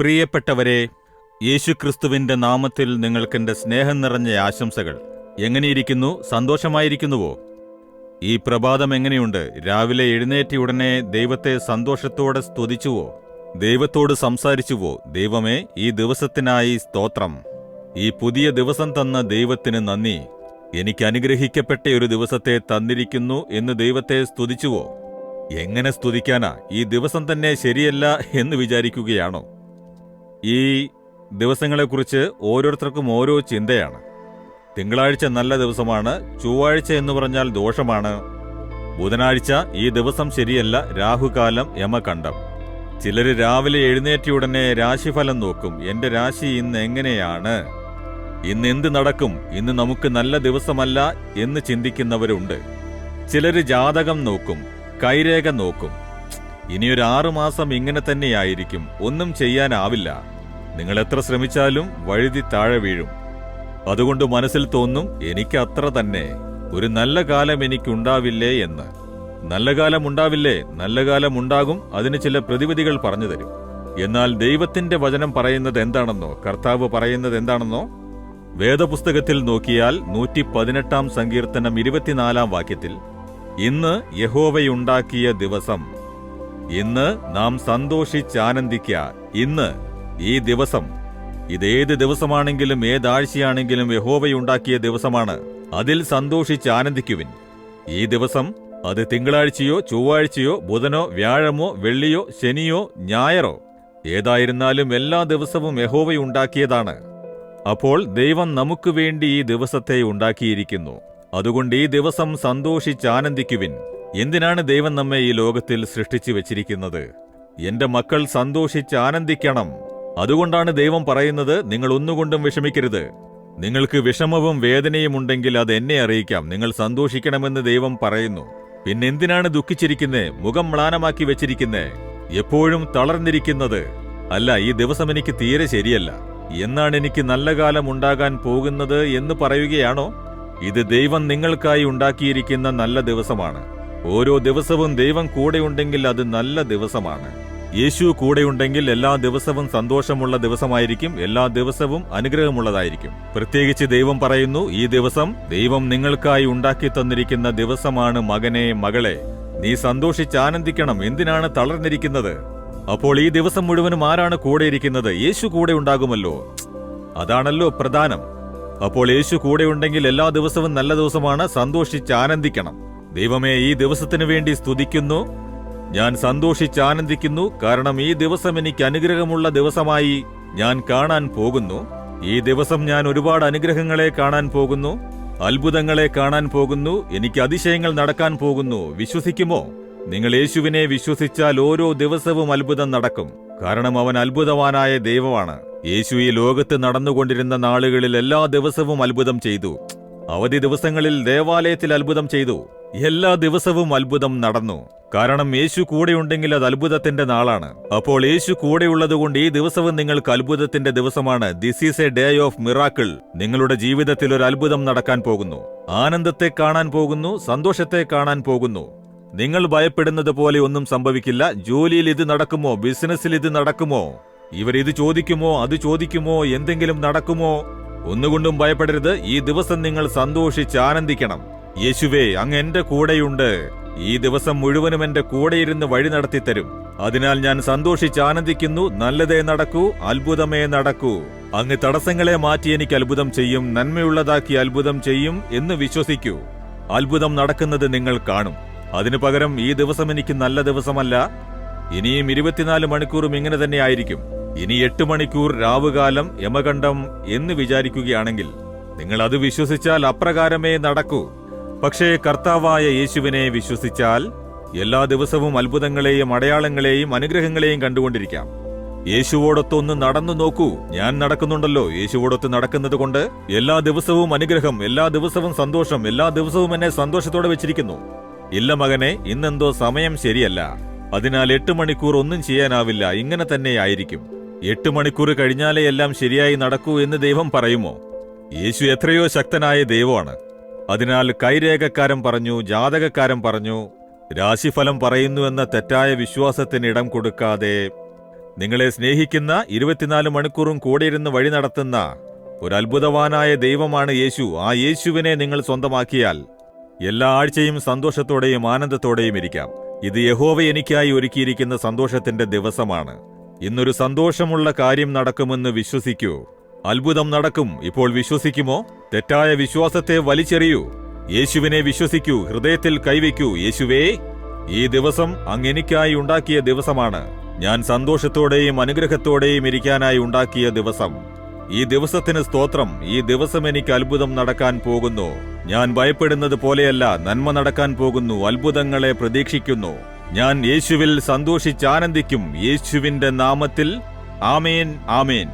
പ്രിയപ്പെട്ടവരെ യേശുക്രിസ്തുവിന്റെ നാമത്തിൽ നിങ്ങൾക്കെന്റെ സ്നേഹം നിറഞ്ഞ ആശംസകൾ. എങ്ങനെയിരിക്കുന്നു? സന്തോഷമായിരിക്കുന്നുവോ? ഈ പ്രഭാതം എങ്ങനെയുണ്ട്? രാവിലെ എഴുന്നേറ്റ ദൈവത്തെ സന്തോഷത്തോടെ സ്തുതിച്ചുവോ? ദൈവത്തോട് സംസാരിച്ചുവോ? ദൈവമേ ഈ ദിവസത്തിനായി സ്തോത്രം. ഈ പുതിയ ദിവസം തന്ന ദൈവത്തിന് നന്ദി. എനിക്ക് അനുഗ്രഹിക്കപ്പെട്ട ഒരു ദിവസത്തെ തന്നിരിക്കുന്നു എന്ന് ദൈവത്തെ സ്തുതിച്ചുവോ? എങ്ങനെ സ്തുതിക്കാനാ? ഈ ദിവസം തന്നെ ശരിയല്ല എന്ന് വിചാരിക്കുകയാണോ? ഈ ദിവസങ്ങളെക്കുറിച്ച് ഓരോരുത്തർക്കും ഓരോ ചിന്തയാണ്. തിങ്കളാഴ്ച നല്ല ദിവസമാണ് ചൊവ്വാഴ്ച എന്ന് പറഞ്ഞാൽ ദോഷമാണ്. ബുധനാഴ്ച ഈ ദിവസം ശരിയല്ല രാഹുകാലം യമകണ്ഠം. ചിലർ രാവിലെ എഴുന്നേറ്റിയുടനെ രാശിഫലം നോക്കും എന്റെ രാശി ഇന്ന് എങ്ങനെയാണ്? ഇന്ന് എന്ത് നടക്കും? ഇന്ന് നമുക്ക് നല്ല ദിവസമല്ല എന്ന് ചിന്തിക്കുന്നവരുണ്ട്. ചിലര് ജാതകം നോക്കും കൈരേഖ നോക്കും ഇനിയൊരു ആറുമാസം ഇങ്ങനെ തന്നെയായിരിക്കും. ഒന്നും ചെയ്യാനാവില്ല. നിങ്ങൾ എത്ര ശ്രമിച്ചാലും വഴുതി താഴെ വീഴും. അതുകൊണ്ട് മനസ്സിൽ തോന്നും എനിക്ക് അത്ര തന്നെ. ഒരു നല്ല കാലം എനിക്കുണ്ടാവില്ലേ എന്ന്. നല്ല കാലം ഉണ്ടാവില്ലേ? നല്ല കാലം ഉണ്ടാകും. അതിന് ചില പ്രതിവിധികൾ പറഞ്ഞു തരും. എന്നാൽ ദൈവത്തിന്റെ വചനം പറയുന്നത് എന്താണെന്നോ കർത്താവ് പറയുന്നത് എന്താണെന്നോ? വേദപുസ്തകത്തിൽ നോക്കിയാൽ നൂറ്റി പതിനെട്ടാം സങ്കീർത്തനം ഇരുപത്തിനാലാം വാക്യത്തിൽ ഇന്ന് യഹോവയുണ്ടാക്കിയ ദിവസം ഇന്ന് നാം സന്തോഷിച്ചാനന്ദിക്ക. ഇന്ന് ഈ ദിവസം ഇതേത് ദിവസമാണെങ്കിലും ഏതാഴ്ചയാണെങ്കിലും യഹോവയുണ്ടാക്കിയ ദിവസമാണ്. അതിൽ സന്തോഷിച്ച് ആനന്ദിക്കുവിൻ ഈ ദിവസം അത് തിങ്കളാഴ്ചയോ ചൊവ്വാഴ്ചയോ ബുധനോ വ്യാഴമോ വെള്ളിയോ ശനിയോ ഞായറോ ഏതായിരുന്നാലും എല്ലാ ദിവസവും യഹോവയുണ്ടാക്കിയതാണ്. അപ്പോൾ ദൈവം നമുക്ക് വേണ്ടി ഈ ദിവസത്തെ ഉണ്ടാക്കിയിരിക്കുന്നു. അതുകൊണ്ട് ഈ ദിവസം സന്തോഷിച്ചാനന്ദിക്കുവിൻ. എന്തിനാണ് ദൈവം നമ്മെ ഈ ലോകത്തിൽ സൃഷ്ടിച്ചു വെച്ചിരിക്കുന്നത്? എന്റെ മക്കൾ സന്തോഷിച്ച് ആനന്ദിക്കണം. അതുകൊണ്ടാണ് ദൈവം പറയുന്നത് നിങ്ങൾ ഒന്നുകൊണ്ടും വിഷമിക്കരുത്. നിങ്ങൾക്ക് വിഷമവും വേദനയും ഉണ്ടെങ്കിൽ അത് എന്നെ അറിയിക്കാം. നിങ്ങൾ സന്തോഷിക്കണമെന്ന് ദൈവം പറയുന്നു. പിന്നെ എന്തിനാണ് ദുഃഖിച്ചിരിക്കുന്നേ? മുഖം മ്ലാനമാക്കി വെച്ചിരിക്കുന്നേ? എപ്പോഴും തളർന്നിരിക്കുന്നത്? അല്ല ഈ ദിവസം എനിക്ക് തീരെ ശരിയല്ല. എന്നാണ് എനിക്ക് നല്ല കാലം ഉണ്ടാകാൻ പോകുന്നത് എന്ന് പറയുകയാണോ? ഇത് ദൈവം നിങ്ങൾക്കായി ഉണ്ടാക്കിയിരിക്കുന്ന നല്ല ദിവസമാണ്. ഓരോ ദിവസവും ദൈവം കൂടെയുണ്ടെങ്കിൽ അത് നല്ല ദിവസമാണ്. യേശു കൂടെയുണ്ടെങ്കിൽ എല്ലാ ദിവസവും സന്തോഷമുള്ള ദിവസമായിരിക്കും എല്ലാ ദിവസവും അനുഗ്രഹമുള്ളതായിരിക്കും. പ്രത്യേകിച്ച് ദൈവം പറയുന്നു ഈ ദിവസം ദൈവം നിങ്ങൾക്കായി ഉണ്ടാക്കി തന്നിരിക്കുന്ന ദിവസമാണ് മകനെ മകളെ. നീ സന്തോഷിച്ച് ആനന്ദിക്കണം എന്തിനാണ് തളർന്നിരിക്കുന്നത്? അപ്പോൾ ഈ ദിവസം മുഴുവനും ആരാണ് കൂടെയിരിക്കുന്നത്? യേശു കൂടെ ഉണ്ടാകുമല്ലോ. അതാണല്ലോ പ്രധാനം. അപ്പോൾ യേശു കൂടെയുണ്ടെങ്കിൽ എല്ലാ ദിവസവും നല്ല ദിവസമാണ് സന്തോഷിച്ച് ആനന്ദിക്കണം. ദൈവമേ ഈ ദിവസത്തിനു വേണ്ടി സ്തുതിക്കുന്നു. ഞാൻ സന്തോഷിച്ച് ആനന്ദിക്കുന്നു. കാരണം ഈ ദിവസം എനിക്ക് അനുഗ്രഹമുള്ള ദിവസമായി ഞാൻ കാണാൻ പോകുന്നു. ഈ ദിവസം ഞാൻ ഒരുപാട് അനുഗ്രഹങ്ങളെ കാണാൻ പോകുന്നു. അത്ഭുതങ്ങളെ കാണാൻ പോകുന്നു. എനിക്ക് അതിശയങ്ങൾ നടക്കാൻ പോകുന്നു. വിശ്വസിക്കുമോ? നിങ്ങൾ യേശുവിനെ വിശ്വസിച്ചാൽ ഓരോ ദിവസവും അത്ഭുതം നടക്കും. കാരണം അവൻ അത്ഭുതവാനായ ദൈവമാണ്. യേശു ഈ ലോകത്ത് നടന്നുകൊണ്ടിരുന്ന നാളുകളിൽ എല്ലാ ദിവസവും അത്ഭുതം ചെയ്തു. അവധി ദിവസങ്ങളിൽ ദേവാലയത്തിൽ അത്ഭുതം ചെയ്തു. എല്ലാ ദിവസവും അത്ഭുതം നടന്നു. കാരണം യേശു കൂടെയുണ്ടെങ്കിൽ അത് അത്ഭുതത്തിന്റെ നാളാണ്. അപ്പോൾ യേശു കൂടെയുള്ളതുകൊണ്ട് ഈ ദിവസവും നിങ്ങൾക്ക് അത്ഭുതത്തിന്റെ ദിവസമാണ്. This is a day of miracle നിങ്ങളുടെ ജീവിതത്തിൽ ഒരു അത്ഭുതം നടക്കാൻ പോകുന്നു. ആനന്ദത്തെ കാണാൻ പോകുന്നു സന്തോഷത്തെ കാണാൻ പോകുന്നു. നിങ്ങൾ ഭയപ്പെടുന്നത് പോലെ ഒന്നും സംഭവിക്കില്ല. ജോലിയിൽ ഇത് നടക്കുമോ? ബിസിനസ്സിൽ ഇത് നടക്കുമോ? ഇവർ ഇത് ചോദിക്കുമോ? അത് ചോദിക്കുമോ? എന്തെങ്കിലും നടക്കുമോ? ഒന്നുകൊണ്ടും ഭയപ്പെടരുത്. ഈ ദിവസം നിങ്ങൾ സന്തോഷിച്ച് ആനന്ദിക്കണം. യേശുവേ അങ്ങ് എന്റെ കൂടെയുണ്ട്. ഈ ദിവസം മുഴുവനും എന്റെ കൂടെയിരുന്ന് വഴി നടത്തി തരും അതിനാൽ ഞാൻ സന്തോഷിച്ച് ആനന്ദിക്കുന്നു. നല്ലതേ നടക്കൂ അത്ഭുതമേ നടക്കൂ. അങ്ങ് തടസ്സങ്ങളെ മാറ്റി എനിക്ക് അത്ഭുതം ചെയ്യും. നന്മയുള്ളതാക്കി അത്ഭുതം ചെയ്യും എന്ന് വിശ്വസിക്കൂ. അത്ഭുതം നടക്കുന്നത് നിങ്ങൾ കാണും. അതിനു പകരം ഈ ദിവസം എനിക്ക് നല്ല ദിവസമല്ല. ഇനിയും ഇരുപത്തിനാല് മണിക്കൂറും ഇങ്ങനെ തന്നെ ആയിരിക്കും. ഇനി എട്ട് മണിക്കൂർ രാവുകാലം യമകണ്ഠം എന്ന് വിചാരിക്കുകയാണെങ്കിൽ നിങ്ങൾ അത് വിശ്വസിച്ചാൽ അപ്രകാരമേ നടക്കൂ. പക്ഷേ കർത്താവായ യേശുവിനെ വിശ്വസിച്ചാൽ എല്ലാ ദിവസവും അത്ഭുതങ്ങളെയും അടയാളങ്ങളെയും അനുഗ്രഹങ്ങളെയും കണ്ടുകൊണ്ടിരിക്കാം. യേശുവോടൊത്തൊന്ന് നടന്നു നോക്കൂ. ഞാൻ നടക്കുന്നുണ്ടല്ലോ. യേശുവോടൊത്ത് നടക്കുന്നത് കൊണ്ട് എല്ലാ ദിവസവും അനുഗ്രഹം എല്ലാ ദിവസവും സന്തോഷം എല്ലാ ദിവസവും എന്നെ സന്തോഷത്തോടെ വെച്ചിരിക്കുന്നു. ഇല്ല മകനെ ഇന്നെന്തോ സമയം ശരിയല്ല. അതിനാൽ എട്ട് മണിക്കൂർ ഒന്നും ചെയ്യാനാവില്ല. ഇങ്ങനെ തന്നെ ആയിരിക്കും. എട്ട് മണിക്കൂർ കഴിഞ്ഞാലേ എല്ലാം ശരിയായി നടക്കൂ എന്ന് ദൈവം പറയുമോ? യേശു എത്രയോ ശക്തനായ ദൈവമാണ്. അതിനാൽ കൈരേഖക്കാരൻ പറഞ്ഞു ജാതകക്കാരൻ പറഞ്ഞു രാശിഫലം പറയുന്നുവെന്ന തെറ്റായ വിശ്വാസത്തിന് ഇടം കൊടുക്കാതെ നിങ്ങളെ സ്നേഹിക്കുന്ന ഇരുപത്തിനാല് മണിക്കൂറും കൂടെയിരുന്ന് വഴി നടത്തുന്ന ഒരു അത്ഭുതവാനായ ദൈവമാണ് യേശു. ആ യേശുവിനെ നിങ്ങൾ സ്വന്തമാക്കിയാൽ എല്ലാ ആഴ്ചയും സന്തോഷത്തോടെയും ആനന്ദത്തോടെയും ഇരിക്കാം. ഇത് യഹോവ എനിക്കായി ഒരുക്കിയിരിക്കുന്ന സന്തോഷത്തിന്റെ ദിവസമാണ്. ഇന്നൊരു സന്തോഷമുള്ള കാര്യം നടക്കുമെന്ന് വിശ്വസിക്കൂ. അത്ഭുതം നടക്കും. ഇപ്പോൾ വിശ്വസിക്കുമോ? തെറ്റായ വിശ്വാസത്തെ വലിച്ചെറിയൂ. യേശുവിനെ വിശ്വസിക്കൂ. ഹൃദയത്തിൽ കൈവയ്ക്കൂ. യേശുവേ ഈ ദിവസം അങ്ങെനിക്കായി ഉണ്ടാക്കിയ ദിവസമാണ്. ഞാൻ സന്തോഷത്തോടെയും അനുഗ്രഹത്തോടെയും ഇരിക്കാനായി ഉണ്ടാക്കിയ ദിവസം. ഈ ദിവസത്തിന് സ്തോത്രം. ഈ ദിവസം എനിക്ക് അത്ഭുതം നടക്കാൻ പോകുന്നു. ഞാൻ ഭയപ്പെടുന്നത് പോലെയല്ല നന്മ നടക്കാൻ പോകുന്നു അത്ഭുതങ്ങളെ പ്രതീക്ഷിക്കുന്നു. ഞാൻ യേശുവിൽ സന്തോഷിച്ചാനന്ദിക്കും യേശുവിന്റെ നാമത്തിൽ ആമേൻ ആമേൻ.